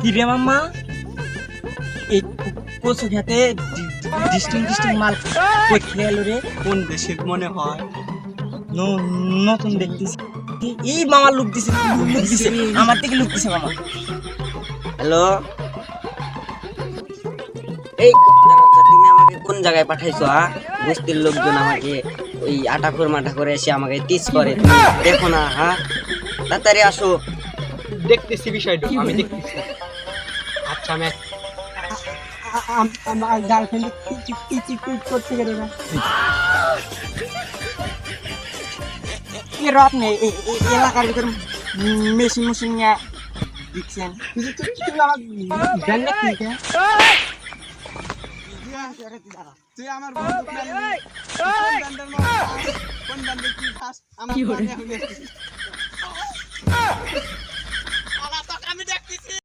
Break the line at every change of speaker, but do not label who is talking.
কি রে মাম্মা? এই কচু খেতে ডিস্টিং ডিস্টিং মাল খেয়াল রে।
কোন দেশের মনে হয়?
নতুন দেখতেছি। এই মামা লুক দিছে লুক দিছে। আমার দিকে লুক দিছে মামা।
হ্যালো? এই তুমি আমাকে কোন জায়গায় পাঠাইছো হ্যাঁ বস্তির লোকজন আমাকে ওই আটাখোর মাটাখোর এসে আমাকে টিচ করে। দেখো না হ্যাঁ? তাড়াতাড়ি আসো।
দেখতেছি বিষয়টা আমি দেখতেছি আচ্ছা আমি
আমার গার্লফ্রেন্ড কি কি করতে গেল না কি রপ নেই এই- এই এলাকার ভিতর মেশিন মেশিন নিয়ে দিচ্ছেন তুই আমার ব্যান্ড দেখছিস
তুই আমার বন্ধু plan নিয়ে- কোন band এর মাল খাস? কোন band এর কি